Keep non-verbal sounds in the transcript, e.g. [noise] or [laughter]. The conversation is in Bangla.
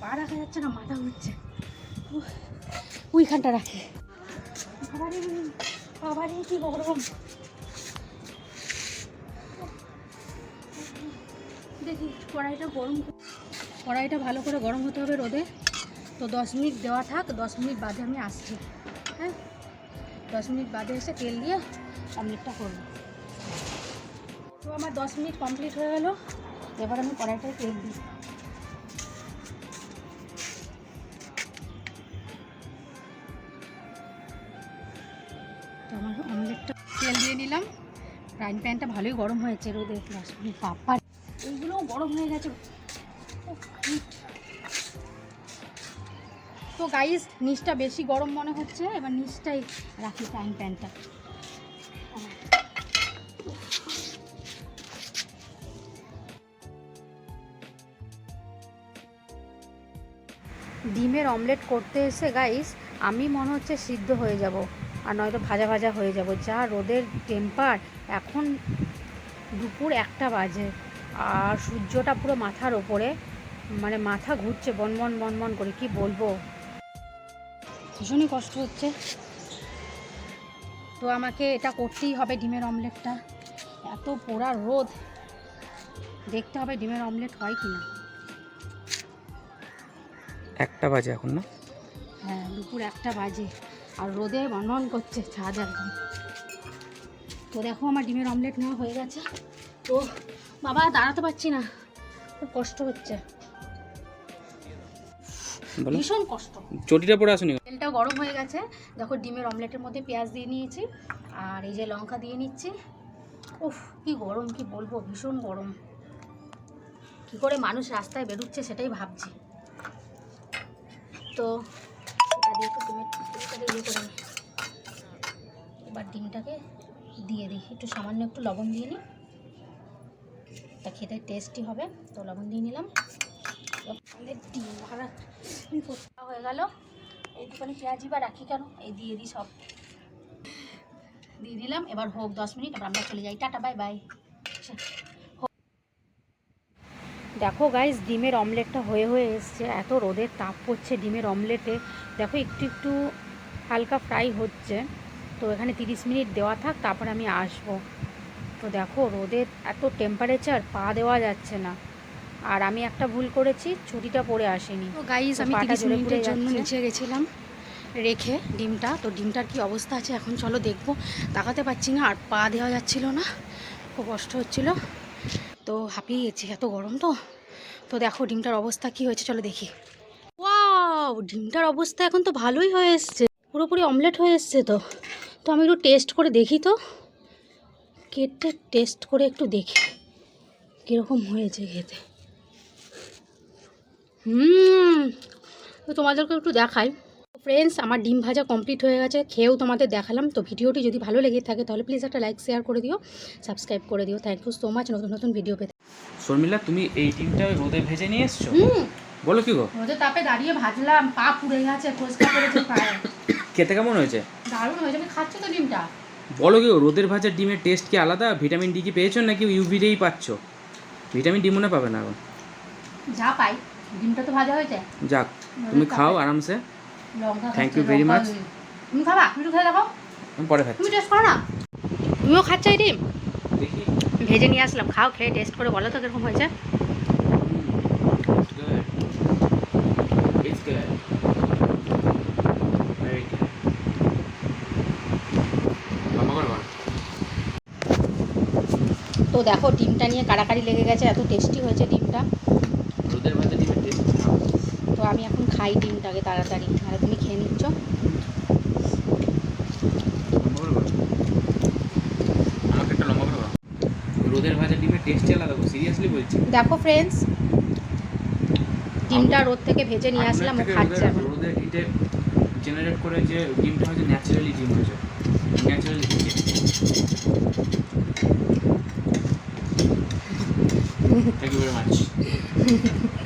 পা রাখা যাচ্ছে না, মাথা ঘুরছে। ওইখানটা রাখি। বাবারে কি গরম। দেখি, কড়াইটা গরম কড়াইটা ভালো করে গরম হতে হবে রোদে। তো দশ মিনিট দেওয়া থাক, দশ মিনিট বাদে আমি আসছি। হ্যাঁ? দশ মিনিট বাদে এসে তেল দিয়ে অমলেটটা করব। তো আমার দশ মিনিট কমপ্লিট হয়ে গেল। এবার আমি কড়াইটায় তেল দিই। তো আমার অমলেটটা তেল দিয়ে নিলাম। ফ্রাইং প্যানটা ভালোই গরম হয়েছে রোদে বাপ্পা, এইগুলোও গরম হয়ে গেছে। তো গাইস নিচটা বেশি গরম মনে হচ্ছে, এবার নিচটাই রাখি ফ্রাইং প্যানটা ডিমের অমলেট করতে এসে গাইস আমি মনে হচ্ছে সিদ্ধ হয়ে যাব। আর নয়তো ভাজা ভাজা হয়ে যাব। যা রোদের টেম্পার এখন দুপুর একটা বাজে। আর সূর্যটা পুরো মাথার ওপরে মানে মাথা ঘুরছে বনবন বনবন করে কি বলব? ভীষণই কষ্ট হচ্ছে। তো আমাকে এটা করতেই হবে ডিমের অমলেটটা। এত পোড়া রোদ। দেখতে হবে ডিমের অমলেট হয় কি না একটা বাজে এখন না? হ্যাঁ দুপুর একটা বাজে। আর রোদে বনবন করছে ছাদ একদম। তো দেখো আমার ডিমের অমলেট নেওয়া হয়ে গেছে। তো বাবা দাঁড়াতে পারছি না। খুব কষ্ট হচ্ছে। ভীষণ কষ্ট। চটিটা পরে আসুনি। তেলটা গরম হয়ে গেছে। দেখো ডিমের অমলেটের মধ্যে পেঁয়াজ দিয়ে নিয়েছি। আর এই যে লঙ্কা দিয়ে নিচ্ছি। উফ কি গরম কি বলব ভীষণ গরম। কি করে মানুষ রাস্তায় বেরোচ্ছে সেটাই ভাবছি। তো একটু ডিমের ইয়ে করে নিই এবার ডিমটাকে দিয়ে দিই। একটু সামান্য একটু লবণ দিয়ে নিই। তা খেতে টেস্টি হবে, তো লবণ দিয়ে নিলাম। ডিম, ভাড়া হয়ে গেল। এইটুখানি পেঁয়াজি বা রাখি কেন? এই দিয়ে দিই সব। দিয়ে দিলাম, এবার হোক দশ মিনিট, এবার আমরা চলে যাই। টাটা বাই বাই দেখো গাইস ডিমের অমলেটটা হয়ে হয়ে এসছে এত রোদের তাপ পড়ছে ডিমের অমলেটে দেখো একটু একটু হালকা ফ্রাই হচ্ছে তো এখানে তিরিশ মিনিট দেওয়া থাক তারপর আমি আসব। তো দেখো রোদের এত টেম্পারেচার পা দেওয়া যাচ্ছে না। আর আমি একটা ভুল করেছি ছুটিটা পরে আসিনি। তো গাইস আমি পাটা 30 জ্বলে মিনিটের জন্য নিচে গেছিলাম রেখে ডিমটা তো ডিমটার কি অবস্থা আছে এখন চলো দেখব। তাকাতে পারছি না আর পা দেওয়া যাচ্ছিল না খুব কষ্ট হচ্ছিল। তো হাঁপিয়ে গেছি এত গরম তো। তো দেখো ডিমটার অবস্থা কি হয়েছে, চলো দেখি। ওয়াও ডিমটার অবস্থা এখন তো ভালোই হয়ে এসছে, পুরোপুরি অমলেট হয়ে এসছে তো। তো আমি একটু টেস্ট করে দেখি তো। কেটে টেস্ট করে একটু দেখি, কীরকম হয়েছে খেতে। হুম, তো তোমাদেরকে একটু দেখাই। ফ্রেন্ডস আমার ডিম ভাজা কমপ্লিট হয়ে গেছে। খেয়েও তোমাদের দেখালাম। তো ভিডিওটি যদি ভালো লেগে থাকে তাহলে প্লিজ একটা লাইক শেয়ার করে দিও। সাবস্ক্রাইব করে দিও। থ্যাংক ইউ সো মাচ নতুন নতুন ভিডিও পেতে। শর্মিলা তুমি এই ডিমটা রোদে ভেজে নিয়ে এসছো? বলো কি গো? রোদে তাপে দাঁড়িয়ে ভাজলাম। পা পুড়ে গেছে ফোসকা পড়েছে পায়ে। খেতে কেমন হয়েছে? দারুণ হয়েছে। আমি খাচ্ছ তো ডিমটা? বলো কি গো রোদের ভাজা ডিমের টেস্ট কি আলাদা? ভিটামিন ডি কি পেয়েছ নাকি ইউভি ডেই পাচ্ছ? ভিটামিন ডি মনে পাবে না এখন যা পাই। ডিমটা তো ভাজা হয়েছে। যাক তুমি খাও আরামসে। লঙ্কা ইউ ভেরি you very লঙ্কা much. দিয়ে। তুমি খাবা? তুমি খেয়ে দেখো। আমি পরে খাচ্ছি। তুমি টেস্ট করো না? তুমিও খাচ্ছ এই ডিম? দেখি। ভেজে নিয়ে আসলাম। খাও খেয়ে টেস্ট করে বলো তো কীরকম হয়েছে। তো দেখো ডিমটা নিয়ে কাড়াকাড়ি লেগে গেছে। এত টেস্টি হয়েছে ডিমটা। তো আমি এখন খাই ডিমটাকে তাড়াতাড়ি। আর তুমি খেয়ে নিচ্ছ। রোদের ভাজা ডিমের টেস্টই আলাদা সিরিয়াসলি বলছি। দেখো ফ্রেন্ডস ডিমটা রোদ থেকে ভেজে নিয়ে আসলাম ও খাচ্ছে রোদের হিটে জেনারেট করে যে ডিমটা হচ্ছে ন্যাচারালি ডিম হয়েছে। Naturally Thank you very much. [laughs]